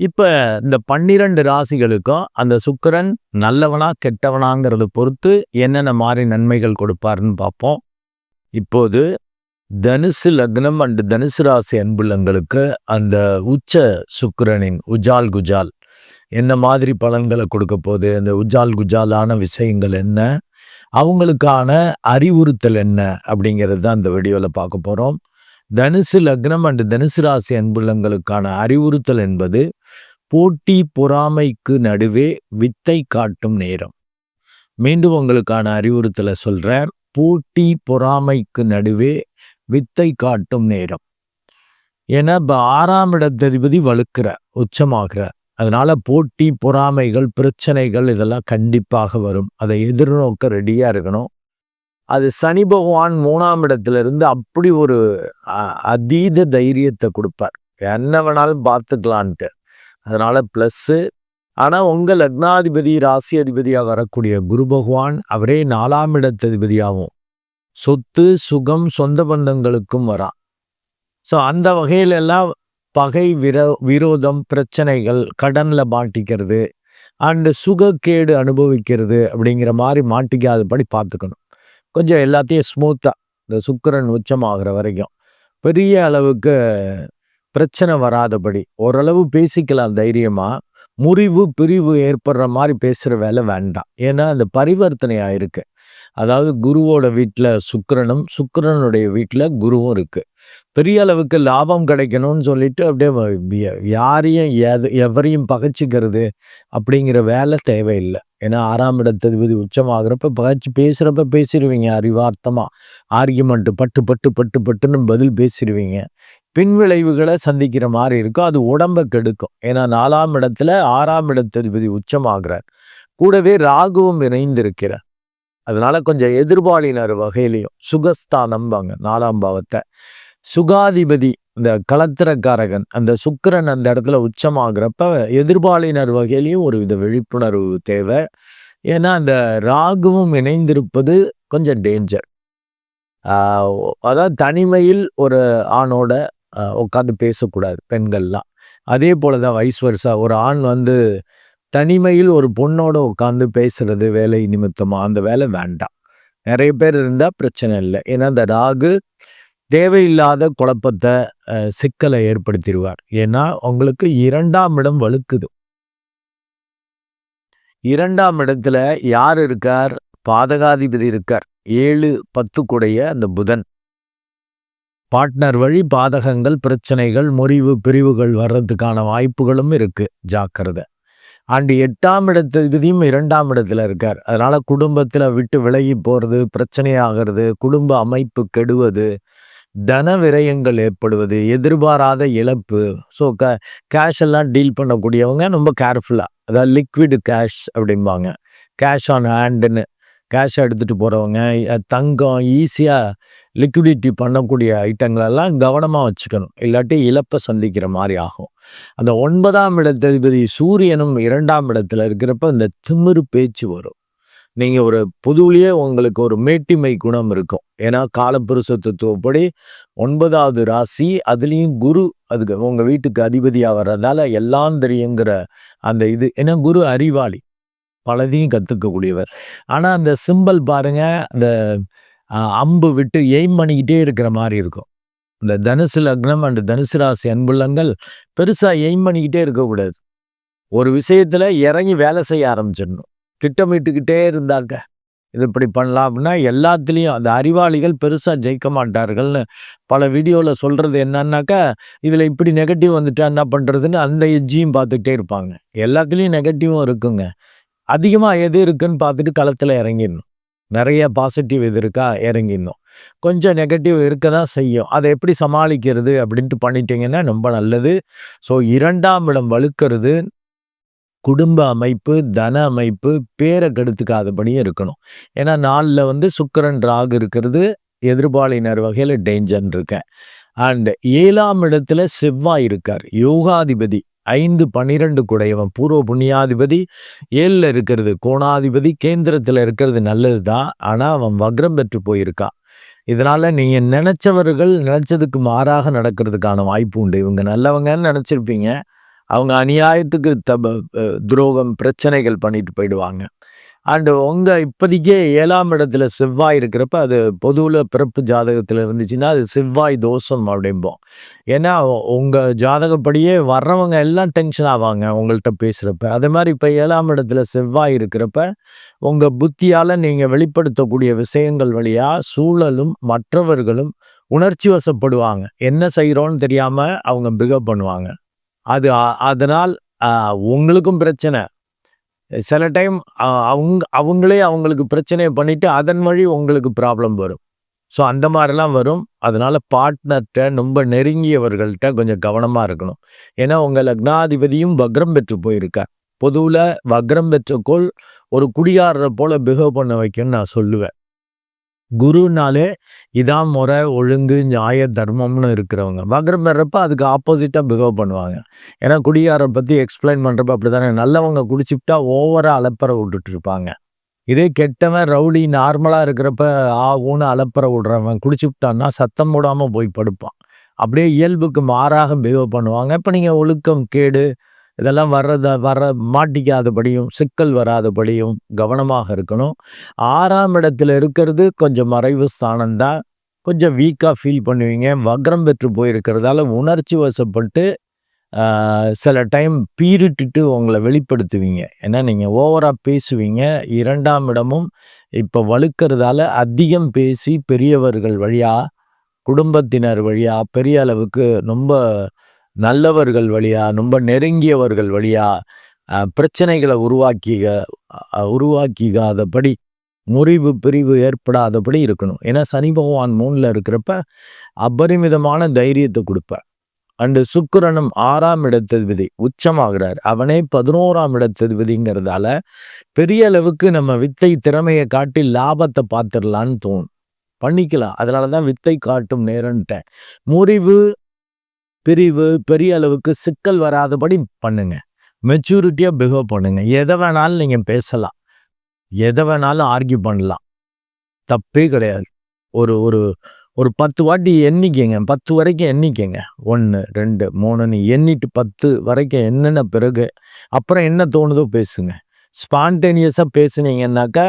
இப்போ இந்த பன்னிரண்டு ராசிகளுக்கும் அந்த சுக்கரன் நல்லவனா கெட்டவனாங்கிறத பொறுத்து என்னென்ன மாதிரி நன்மைகள் கொடுப்பாருன்னு பார்ப்போம். இப்போது தனுசு லக்னம் அண்டு தனுசு ராசி அன்புள்ளங்களுக்கு அந்த உச்ச சுக்கரனின் உஜால் குஜால் என்ன மாதிரி பலன்களை கொடுக்க போகுது? அந்த உஜால் குஜாலான விஷயங்கள் என்ன? அவங்களுக்கான அறிவுறுத்தல் என்ன? அப்படிங்கிறது தான் இந்த வீடியோவில் பார்க்க போகிறோம் தனுசு லக்னம் அண்டு தனுசு ராசி அன்புள்ளங்களுக்கான அறிவுறுத்தல் என்பது போட்டி பொறாமைக்கு நடுவே வித்தை காட்டும் நேரம். மீண்டும் உங்களுக்கான அறிவுறுத்தலை சொல்கிறேன் போட்டி பொறாமைக்கு நடுவே வித்தை காட்டும் நேரம். ஏன்னா இப்போ ஆறாம் இடத்ததிபதி வலுக்கிற உச்சமாகிற அதனால போட்டி பொறாமைகள் பிரச்சனைகள் இதெல்லாம் கண்டிப்பாக வரும். அதை எதிர்நோக்க ரெடியாக இருக்கணும். அது சனி பகவான் மூணாம் இடத்துல இருந்து அப்படி ஒரு அதீத தைரியத்தை கொடுப்பார். என்ன வேணாலும் பார்த்துக்கலான்ட்டு. அதனால் ப்ளஸ்ஸு. ஆனால் உங்கள் லக்னாதிபதி ராசி அதிபதியாக வரக்கூடிய குரு பகவான் அவரே நாலாம் இடத்ததிபதியாகவும் சொத்து சுகம் சொந்த பந்தங்களுக்கும் வரா ஸோ அந்த வகையிலெல்லாம் பகை விரோ விரோதம் பிரச்சனைகள் கடனில் மாட்டிக்கிறது அண்டு சுகக்கேடு அனுபவிக்கிறது அப்படிங்கிற மாதிரி மாட்டிக்காதபடி பார்த்துக்கணும். கொஞ்சம் எல்லாத்தையும் ஸ்மூத்தாக இந்த சுக்கரன் உச்சமாகிற வரைக்கும். பெரிய அளவுக்கு பிரச்சனை வராதபடி ஓரளவு பேசிக்கலாம் தைரியமாக முறிவு பிரிவு ஏற்படுற மாதிரி பேசுகிற வேலை வேண்டாம். ஏன்னா அந்த பரிவர்த்தனையாக இருக்குது அதாவது குருவோட வீட்டில் சுக்கரனும் சுக்கரனுடைய வீட்டில் குருவும் இருக்குது பெரிய அளவுக்கு லாபம் கிடைக்கணும்னு சொல்லிட்டு அப்படியே யாரையும் எது எவரையும் பகைச்சிக்கிறது அப்படிங்கிற வேலை தேவையில்லை. ஏன்னா ஆறாம் இடத்ததிபதி உச்சமாகிறப்ப பகைச்சு பேசுகிறப்ப பேசிடுவீங்க அறிவார்த்தமாக ஆர்கியூமெண்ட்டு பட்டு பட்டு பட்டு பட்டுன்னு பதில் பேசிடுவீங்க பின்விளைவுகளை சந்திக்கிற மாதிரி இருக்கும். அது உடம்பை கெடுக்கும். ஏன்னா நாலாம் இடத்துல ஆறாம் இடத்ததிபதி உச்சமாகிறார். கூடவே ராகுவும் இணைந்திருக்கிறார். அதனால கொஞ்சம் எதிர்பாலினர் வகையிலையும் சுகஸ்தானம்பாங்க நாலாம் பாவத்தை. சுகாதிபதி இந்த கலத்திரக்காரகன் அந்த சுக்கரன் அந்த இடத்துல உச்சமாகிறப்ப எதிர்பாலினர் வகையிலையும் ஒரு வித விழிப்புணர்வு தேவை. ஏன்னா அந்த ராகுவும் இணைந்திருப்பது கொஞ்சம் டேஞ்சர் அதாவது தனிமையில் ஒரு ஆணோட உட்காந்து பேசக்கூடாது பெண்கள்லாம். அதே போல தான் வைஸ் வருஷா ஒரு ஆண் வந்து தனிமையில் ஒரு பொண்ணோட உட்காந்து பேசுறது வேலை நிமித்தமாக அந்த வேலை வேண்டாம். நிறைய பேர் இருந்தால் பிரச்சனை இல்லை. ஏன்னா அந்த ராகு தேவையில்லாத குழப்பத்தை சிக்கலை ஏற்படுத்திடுவார். ஏன்னா உங்களுக்கு இரண்டாம் இடம் வலுக்குது. இரண்டாம் இடத்துல யார் இருக்கார்? பாதகாதிபதி இருக்கார். ஏழு பத்து கூடைய அந்த புதன். பார்ட்னர் வழி பாதகங்கள் பிரச்சனைகள் முறிவு பிரிவுகள் வர்றதுக்கான வாய்ப்புகளும் இருக்கு. ஜாக்கிரதை. அண்டு எட்டாம் இடத்திபதியும் இரண்டாம் இடத்துல இருக்கார். அதனால குடும்பத்தில் விட்டு விலகி போகிறது பிரச்சனையாகிறது குடும்ப அமைப்பு கெடுவது தன விரயங்கள் ஏற்படுவது எதிர்பாராத இழப்பு. ஸோ க கேஷ் எல்லாம் டீல் பண்ணக்கூடியவங்க ரொம்ப கேர்ஃபுல்லாக அதாவது லிக்விடு கேஷ் அப்படிம்பாங்க. கேஷ் ஆன் ஹேண்டுன்னு கேஷ் எடுத்துகிட்டு போகிறவங்க தங்கம் ஈஸியாக லிக்விடிட்டி பண்ணக்கூடிய ஐட்டங்களெல்லாம் கவனமாக வச்சுக்கணும். இல்லாட்டி இழப்பை சந்திக்கிற மாதிரி ஆகும். அந்த ஒன்பதாம் இடத்ததிபதி சூரியனும் இரண்டாம் இடத்துல இருக்கிறப்ப இந்த திமிரு பேச்சு வரும். நீங்கள் ஒரு புதுவிலேயே உங்களுக்கு ஒரு மேட்டிமை குணம் இருக்கும். ஏன்னா காலப்புருஷ தத்துவப்படி ஒன்பதாவது ராசி அதுலேயும் குரு அதுக்கு உங்கள் வீட்டுக்கு அதிபதியாக வர்றதால எல்லாம் தெரியுங்கிற அந்த இது ஏன்னா குரு அறிவாளி. பலதையும் கற்றுக்கக்கூடியவர் ஆனால் அந்த சிம்பிள் பாருங்க அந்த அம்பு விட்டு எய்ம் பண்ணிக்கிட்டே இருக்கிற மாதிரி இருக்கும். இந்த தனுசு லக்னம் அண்ட் தனுசு ராசி அன்புள்ளங்கள் பெருசாக எய்ம் பண்ணிக்கிட்டே இருக்கக்கூடாது. ஒரு விஷயத்தில் இறங்கி வேலை செய்ய ஆரம்பிச்சிடணும். திட்டமிட்டுக்கிட்டே இருந்தாங்க. இது இப்படி பண்ணலாம் அப்படின்னா எல்லாத்துலேயும் அந்த அறிவாளிகள் பெருசாக ஜெயிக்க மாட்டார்கள்னு பல வீடியோவில் சொல்கிறது என்னன்னாக்கா இதில் இப்படி நெகட்டிவ் வந்துட்டா என்ன பண்ணுறதுன்னு அந்த எஜ்ஜியும் பார்த்துக்கிட்டே இருப்பாங்க. எல்லாத்துலேயும் நெகட்டிவும் இருக்குங்க. அதிகமாக எது இருக்குன்னு பார்த்துட்டு களத்தில் இறங்கிடணும். நிறைய பாசிட்டிவ் இது இருக்கா இறங்கிடணும். கொஞ்சம் நெகட்டிவ் இருக்க தான் செய்யும். அதை எப்படி சமாளிக்கிறது அப்படின்ட்டு பண்ணிட்டீங்கன்னா ரொம்ப நல்லது. ஸோ இரண்டாம் இடம் வலுக்கிறது குடும்ப அமைப்பு தன அமைப்பு பேரை கெடுத்துக்காதபடியும் இருக்கணும். ஏன்னா நாளில் வந்து சுக்கரன் ராகு இருக்கிறது எதிர்பாலினர் வகையில் டேஞ்சர்னு இருக்கேன். அண்ட் ஏழாம் இடத்துல செவ்வாய் இருக்கார். யோகாதிபதி ஐந்து பன்னிரெண்டு குடையவன் பூர்வ புண்ணியாதிபதி ஏழில் இருக்கிறது கோணாதிபதி கேந்திரத்தில் இருக்கிறது நல்லது தான். ஆனால் அவன் வக்ரம் பெற்று போயிருக்கான் இதனால் நீங்கள் நினச்சவர்கள் நினச்சதுக்கு மாறாக நடக்கிறதுக்கான வாய்ப்பு உண்டு. இவங்க நல்லவங்கன்னு நினச்சிருப்பீங்க. அவங்க அநியாயத்துக்கு தப துரோகம் பிரச்சனைகள் பண்ணிட்டு போயிடுவாங்க. அண்டு உங்கள் இப்போதைக்கே ஏழாம் இடத்துல செவ்வாய் இருக்கிறப்ப அது பொதுவில் பிறப்பு ஜாதகத்தில் இருந்துச்சுன்னா அது செவ்வாய் தோஷம் அப்படிம்போம். ஏன்னா உங்கள் ஜாதகப்படியே வர்றவங்க எல்லாம் டென்ஷன் ஆவாங்க உங்கள்கிட்ட பேசுகிறப்ப அதே மாதிரி இப்போ ஏழாம் இடத்துல செவ்வாய் இருக்கிறப்ப உங்கள் புத்தியால் நீங்கள் வெளிப்படுத்தக்கூடிய விஷயங்கள் வழியாக சூழலும் மற்றவர்களும் உணர்ச்சி வசப்படுவாங்க. என்ன செய்கிறோன்னு தெரியாமல் அவங்க பிகப் பண்ணுவாங்க. அது அதனால் உங்களுக்கும் பிரச்சனை. சில டைம் அவங்க அவங்களே அவங்களுக்கு பிரச்சனையை பண்ணிவிட்டு அதன் வழி உங்களுக்கு ப்ராப்ளம் வரும். ஸோ அந்த மாதிரிலாம் வரும். அதனால் பார்ட்னர்கிட்ட ரொம்ப நெருங்கியவர்கள்ட்ட கொஞ்சம் கவனமாக இருக்கணும். ஏன்னா உங்கள் லக்னாதிபதியும் வக்ரம் பெற்று போயிருக்கார் பொதுவில் வக்ரம் பெற்ற கோள் ஒரு குடியாடுற போல் பிஹேவ் பண்ண வைக்கும்னு நான் சொல்லுவேன். குருனாலே இதான் முறை ஒழுங்கு நியாய தர்மம்னு இருக்கிறவங்க. வக்ரம் பெறப்ப அதுக்கு ஆப்போசிட்டாக பிஹேவ் பண்ணுவாங்க. ஏன்னா குடியாரை பற்றி எக்ஸ்பிளைன் பண்ணுறப்ப அப்படி தானே நல்லவங்க குடிச்சுப்பிட்டா ஓவராக அலப்பறை விட்டுட்டு இருப்பாங்க இதே கெட்டவன் ரவுடி நார்மலாக இருக்கிறப்ப ஆ அலப்பறை விடுறவன் குடிச்சுப்பிட்டான்னா சத்தம் போடாமல் போய் படுப்பான். அப்படியே இயல்புக்கு மாறாக பிஹேவ் பண்ணுவாங்க. இப்போ நீங்கள் ஒழுக்கம் கேடு இதெல்லாம் வர்றத வர மாட்டிக்காதபடியும் சிக்கல் வராதபடியும் கவனமாக இருக்கணும். ஆறாம் இடத்துல இருக்கிறது கொஞ்சம் மறைவு ஸ்தானம் தான் கொஞ்சம் வீக்காக ஃபீல் பண்ணுவீங்க. வக்ரம் பெற்று போயிருக்கிறதால உணர்ச்சி வசப்பட்டு சில டைம் பீரிட்டுட்டு உங்களை வெளிப்படுத்துவீங்க. ஏன்னா நீங்கள் ஓவராக பேசுவீங்க. இரண்டாம் இடமும் இப்போ வலுக்கிறதால அதிகம் பேசி பெரியவர்கள் வழியாக குடும்பத்தினர் வழியாக பெரிய அளவுக்கு ரொம்ப நல்லவர்கள் வழியா ரொம்ப நெருங்கியவர்கள் வழியா பிரச்சனைகளை உருவாக்கிக உருவாக்கிக்காதபடி முறிவு பிரிவு ஏற்படாதபடி இருக்கணும். ஏன்னா சனி பகவான் மூணில் இருக்கிறப்ப அபரிமிதமான தைரியத்தை கொடுப்பார். அண்டு சுக்கிரனும் ஆறாம் இடத்ததிபதி உச்சமாகிறார். அவனே பதினோராம் இடத்ததிபதிங்கிறதால பெரிய அளவுக்கு நம்ம வித்தை திறமையை காட்டி லாபத்தை பார்த்துடலான்னு தோணும். பண்ணிக்கலாம். அதனால தான் வித்தை காட்டும் நேரன்ட்டேன் முறிவு பிரிவு பெரிய அளவுக்கு சிக்கல் வராதபடி பண்ணுங்க. மெச்சூரிட்டியாக பிஹேவ் பண்ணுங்க. எதை வேணாலும் நீங்கள் பேசலாம். எதை வேணாலும் ஆர்கியூ பண்ணலாம். தப்பே கிடையாது. ஒரு ஒரு ஒரு பத்து வாட்டி எண்ணிக்கங்க. பத்து வரைக்கும் எண்ணிக்கங்க. ஒன்று ரெண்டு மூணுன்னு எண்ணிட்டு பத்து வரைக்கும் என்னென்ன பிறகு அப்புறம் என்ன தோணுதோ பேசுங்க. ஸ்பான்டேனியஸாக பேசுனீங்கன்னாக்கா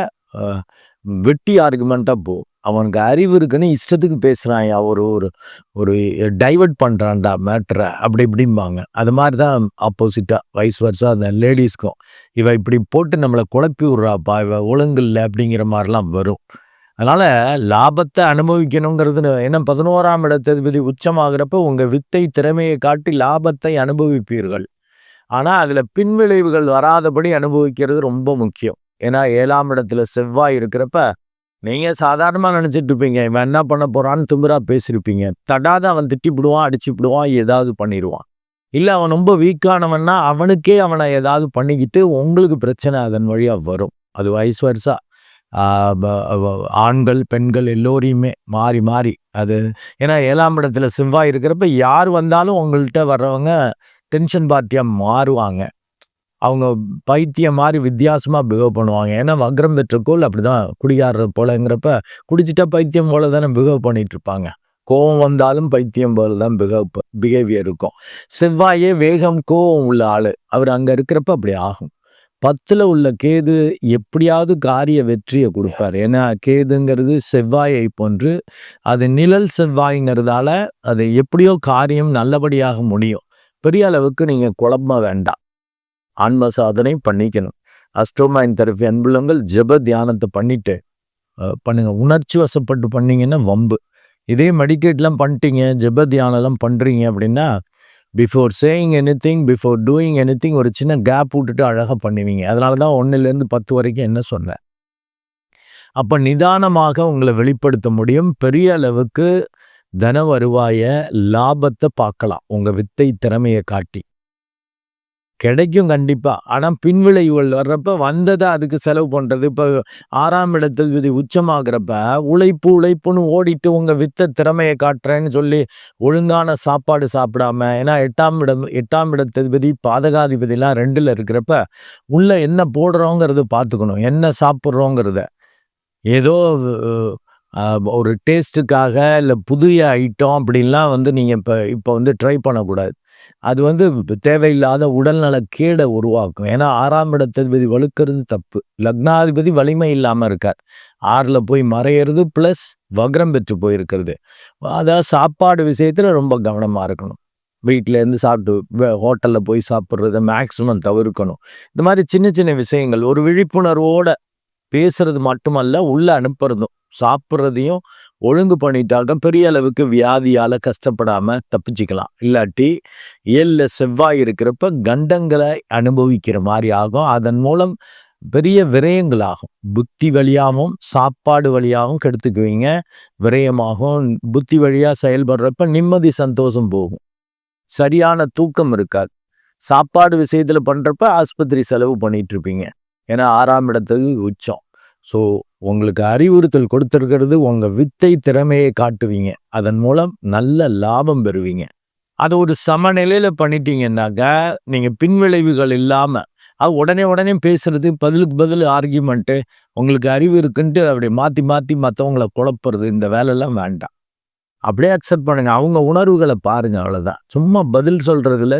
வெட்டி ஆர்குமெண்ட்டாக போ அவனுக்கு அறிவு இருக்குன்னு இஷ்டத்துக்கு பேசுகிறான் ஒரு ஒரு ஒரு டைவெர்ட் பண்ணுறான்டா மேட்ரை அப்படி இப்படிம்பாங்க. அது மாதிரி தான் ஆப்போசிட்டாக வயசு வருஷம் அந்த லேடிஸ்க்கும் இவ இப்படி போட்டு நம்மளை குழப்பி விட்றாப்பா இவ ஒழுங்கில்லை அப்படிங்கிற மாதிரிலாம் வரும். அதனால் லாபத்தை அனுபவிக்கணுங்கிறது ஏன்னா பதினோராம் இடத்ததிபதி உச்சமாகிறப்ப உங்கள் வித்தை திறமையை காட்டி லாபத்தை அனுபவிப்பீர்கள். ஆனால் அதில் பின்விளைவுகள் வராதபடி அனுபவிக்கிறது ரொம்ப முக்கியம். ஏன்னா ஏழாம் இடத்துல செவ்வாய் இருக்கிறப்ப நீங்கள் சாதாரணமாக நினச்சிட்டு இருப்பீங்க இவன் என்ன பண்ண போகிறான்னு திமிராக பேசியிருப்பீங்க தடாத அவன் திட்டிப்பிடுவான் அடிச்சுப்பிடுவான் ஏதாவது பண்ணிடுவான் இல்லை அவன் ரொம்ப வீக்கானவன்னா அவனுக்கே அவனை ஏதாவது பண்ணிக்கிட்டு உங்களுக்கு பிரச்சனை அதன் வழியாக வரும். அது வயசு வருஷா ஆண்கள் பெண்கள் எல்லோரையுமே மாறி மாறி. அது ஏன்னா ஏழாம் இடத்துல செவ்வாய் இருக்கிறப்ப யார் வந்தாலும் உங்கள்கிட்ட வர்றவங்க டென்ஷன் பார்ட்டியாக மாறுவாங்க. அவங்க பைத்தியம் மாதிரி வித்தியாசமாக பிஹேவ் பண்ணுவாங்க. ஏன்னா வக்ரம் பெற்றக்கோள் அப்படி தான் குடியாடுறது போலங்கிறப்ப குடிச்சிட்டா பைத்தியம் போல தானே பிஹேவ் பண்ணிட்டு இருப்பாங்க கோவம் வந்தாலும் பைத்தியம் போல தான் பிஹேவ் பிஹேவியர் இருக்கும். செவ்வாயே வேகம் கோவம் உள்ள ஆள். அவர் அங்கே இருக்கிறப்ப அப்படி ஆகும். பத்தில் உள்ள கேது எப்படியாவது காரிய வெற்றியை கொடுப்பார். ஏன்னா கேதுங்கிறது செவ்வாயை போன்று அது நிழல் செவ்வாய்ங்கிறதால அது எப்படியோ காரியம் நல்லபடியாக முடியும். பெரிய அளவுக்கு நீங்கள் குழம்ப வேண்டாம். ஆன்ம சாதனை பண்ணிக்கணும். அஸ்டோமைன் தெரப்பி அன்புள்ளங்கள் ஜப தியானத்தை பண்ணிட்டு பண்ணுங்கள் உணர்ச்சி வசப்பட்டு பண்ணிங்கன்னா வம்பு. இதே மெடிக்கேட்லாம் பண்ணிட்டீங்க ஜப தியானம்லாம் பண்ணுறீங்க அப்படின்னா before saying anything before doing anything ஒரு சின்ன கேப் விட்டுட்டு அழகாக பண்ணுவீங்க. அதனால தான் ஒன்றுலேருந்து பத்து வரைக்கும் என்ன சொன்னேன். அப்போ நிதானமாக உங்களை வெளிப்படுத்த முடியும். பெரிய அளவுக்கு தன வருவாய லாபத்தை பார்க்கலாம். உங்கள் வித்தை திறமையை காட்டி. கிடைக்கும் கண்டிப்பாக ஆனால் பின்விளைவுகள் வர்றப்ப வந்ததை அதுக்கு செலவு பண்ணுறது இப்போ ஆறாம் இடத்தில் விதி உச்சமாகிறப்ப உழைப்பு உழைப்புன்னு ஓடிட்டு உங்கள் வித்த திறமையை காட்டுறேன்னு சொல்லி ஒழுங்கான சாப்பாடு சாப்பிடாம ஏன்னா எட்டாம் இடம் எட்டாம் இடத்ததிபதி பாதகாதிபதிலாம் ரெண்டில் இருக்கிறப்ப உள்ளே என்ன போடுறோங்கிறத பார்த்துக்கணும். என்ன சாப்பிட்றோங்கிறத. ஏதோ ஒரு டேஸ்ட்டுக்காக இல்லை புதிய ஐட்டம் அப்படின்லாம் வந்து நீங்கள் இப்போ இப்போ வந்து ட்ரை பண்ணக்கூடாது. அது வந்து தேவையில்லாத உடல்நல கேடை உருவாக்கும். ஏன்னா ஆறாம் இடத்ததிபதி வலுக்கிறது தப்பு. லக்னாதிபதி வலிமை இல்லாமல் இருக்கார். ஆறில் போய் மறையிறது ப்ளஸ் வக்ரம் பெற்று போயிருக்கிறது. அதாவது சாப்பாடு விஷயத்தில் ரொம்ப கவனமாக இருக்கணும். வீட்டிலேருந்து சாப்பிட்டு ஹோட்டலில் போய் சாப்பிட்றத மேக்ஸிமம் தவிர்க்கணும். இந்த மாதிரி சின்ன சின்ன விஷயங்கள் ஒரு விழிப்புணர்வோடு பேசுறது மட்டுமல்ல உள்ளே அனுப்புறதும். சாப்பிட்றதையும் ஒழுங்கு பண்ணிட்டாக்க பெரிய அளவுக்கு வியாதியால் கஷ்டப்படாமல் தப்பிச்சுக்கலாம். இல்லாட்டி ஏழில் செவ்வாய் இருக்கிறப்ப கண்டங்களை அனுபவிக்கிற மாதிரி ஆகும். அதன் மூலம் பெரிய விரயங்களாகும். புத்தி வழியாகவும் சாப்பாடு வழியாகவும் கெடுத்துக்குவீங்க. விரயமாகும். புத்தி வழியாக செயல்படுறப்ப நிம்மதி சந்தோஷம் போகும். சரியான தூக்கம் இருக்காது. சாப்பாடு விஷயத்தில் பண்ணுறப்ப ஆஸ்பத்திரி செலவு பண்ணிகிட்ருப்பீங்க ஏன்னா ஆறாம் இடத்துக்கு உச்சம். ஸோ உங்களுக்கு அறிவுறுத்தல் கொடுத்துருக்கிறது உங்கள் வித்தை திறமையை காட்டுவீங்க. அதன் மூலம் நல்ல லாபம் பெறுவீங்க. அதை ஒரு சமநிலையில் பண்ணிட்டீங்கன்னாக்கா நீங்கள் பின்விளைவுகள் இல்லாமல் அது உடனே உடனே பேசுறது பதிலுக்கு பதில் ஆர்கியூமெண்ட்டு உங்களுக்கு அறிவு இருக்குன்ட்டு அப்படி மாற்றி மாற்றி மற்றவங்களை குழப்புறது இந்த வேலையெல்லாம் வேண்டாம். அப்படியே அக்செப்ட் பண்ணுங்கள் அவங்க உணர்வுகளை பாருங்கள் அவ்வளோதான் சும்மா பதில் சொல்கிறதுல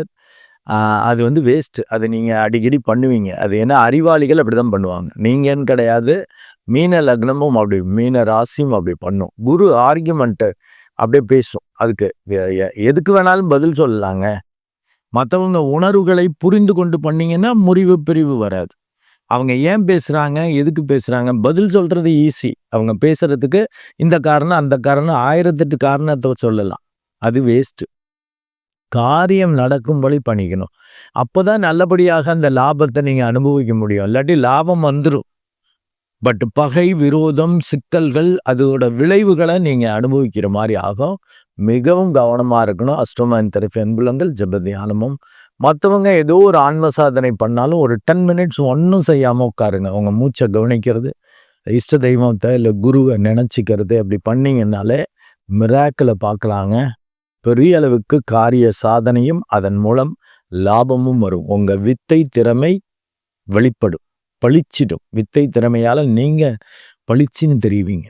அது வந்து வேஸ்ட்டு அது நீங்கள் அடிக்கடி பண்ணுவீங்க. அது ஏன்னா அறிவாளிகள் அப்படி தான் பண்ணுவாங்க. நீங்கன்னு கிடையாது. மீன லக்னமும் அப்படி மீன ராசியும் அப்படி பண்ணும். குரு ஆர்கியூமெண்ட்டு அப்படியே பேசும். அதுக்கு எதுக்கு வேணாலும் பதில் சொல்லலாங்க. மற்றவங்க உணர்வுகளை புரிந்து கொண்டு பண்ணிங்கன்னா முறிவு பிரிவு வராது. அவங்க ஏன் பேசுகிறாங்க எதுக்கு பேசுகிறாங்க பதில் சொல்கிறது ஈஸி அவங்க பேசுகிறதுக்கு இந்த காரணம் அந்த காரணம் ஆயிரத்தெட்டு காரணத்தை சொல்லலாம். அது வேஸ்ட்டு காரியம் நடக்கும்படி பண்ணிக்கணும். அப்போ தான் நல்லபடியாக அந்த லாபத்தை நீங்கள் அனுபவிக்க முடியும். இல்லாட்டி லாபம் வந்துடும் பட் பகை விரோதம் சிக்கல்கள் அதோட விளைவுகளை நீங்கள் அனுபவிக்கிற மாதிரி ஆகும். மிகவும் கவனமாக இருக்கணும். அஷ்டமான் தரப்பு அன்புலங்கள் ஜபத்தியானமும். மற்றவங்க ஏதோ ஒரு ஆன்ம சாதனை பண்ணாலும் ஒரு டென் மினிட்ஸ் ஒன்றும் செய்யாமல் உட்காருங்க. அவங்க மூச்சை கவனிக்கிறது இஷ்ட தெய்வத்தை இல்லை குருவை நினச்சிக்கிறது அப்படி பண்ணிங்கனாலே மிராக்கில் பார்க்கலாங்க. பெரிய அளவுக்கு காரிய சாதனையும் அதன் மூலம் லாபமும் வரும். உங்கள் வித்தை திறமை வெளிப்படும். பளிச்சிடும். வித்தை திறமையால் நீங்கள் பளிச்சின்னு தெரிவிங்க.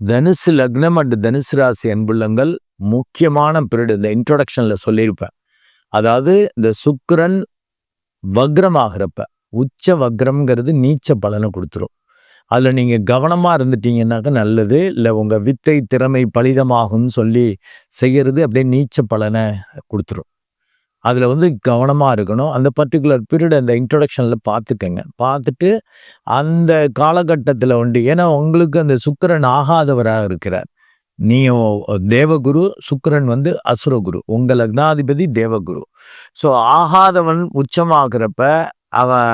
தனுசு லக்னம் அண்ட் தனுசு ராசி அன்புள்ளங்கள் முக்கியமான பீரியட் இந்த இன்ட்ரொடக்ஷனில் சொல்லியிருப்பேன் அதாவது இந்த சுக்கரன் வக்ரமாகிறப்ப. உச்ச வக்ரம்ங்கிறது நீச்ச பலனை கொடுத்துரும். அதில் நீங்கள் கவனமாக இருந்துட்டீங்கன்னாக்க நல்லது. இல்லை உங்கள் வித்தை திறமை பலிதமாகும்னு சொல்லி செய்கிறது அப்படியே நீச்ச பலனை கொடுத்துரும். அதில் வந்து கவனமாக இருக்கணும். அந்த பர்டிகுலர் பீரியட் அந்த இன்ட்ரொடக்ஷனில் பார்த்துக்கங்க. பார்த்துட்டு அந்த காலகட்டத்தில் உண்டு. ஏன்னா உங்களுக்கு அந்த சுக்கரன் ஆகாதவராக இருக்கிறார். நீங்கள் தேவகுரு சுக்கரன் வந்து அசுரகுரு. உங்கள் லக்னாதிபதி தேவகுரு. ஸோ ஆகாதவன் உச்சமாகிறப்ப அவன்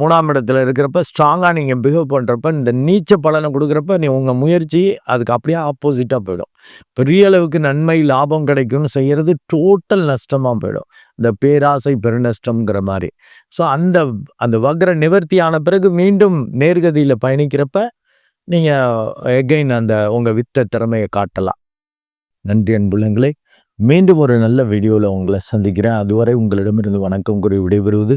மூணாம் இடத்துல இருக்கிறப்ப ஸ்ட்ராங்காக நீங்கள் பிஹேவ் பண்ணுறப்ப இந்த நீச்ச பலனை கொடுக்குறப்ப நீ உங்கள் முயற்சி அதுக்கு அப்படியே ஆப்போசிட்டாக போயிடும். பெரிய அளவுக்கு நன்மை லாபம் கிடைக்கும்னு செய்கிறது டோட்டல் நஷ்டமாக போயிடும். இந்த பேராசை பெருநஷ்டம்ங்கிற மாதிரி. ஸோ அந்த அந்த வக்ர நிவர்த்தி ஆன பிறகு மீண்டும் நேர்கதியில் பயணிக்கிறப்ப நீங்கள் எகைன் அந்த உங்கள் வித்த திறமையை காட்டலாம். நன்றி அன்புள்ளங்களே மீண்டும் ஒரு நல்ல வீடியோவில் உங்களை சந்திக்கிறேன். அதுவரை உங்களிடமிருந்து வணக்கம் கூறி விடைபெறுவது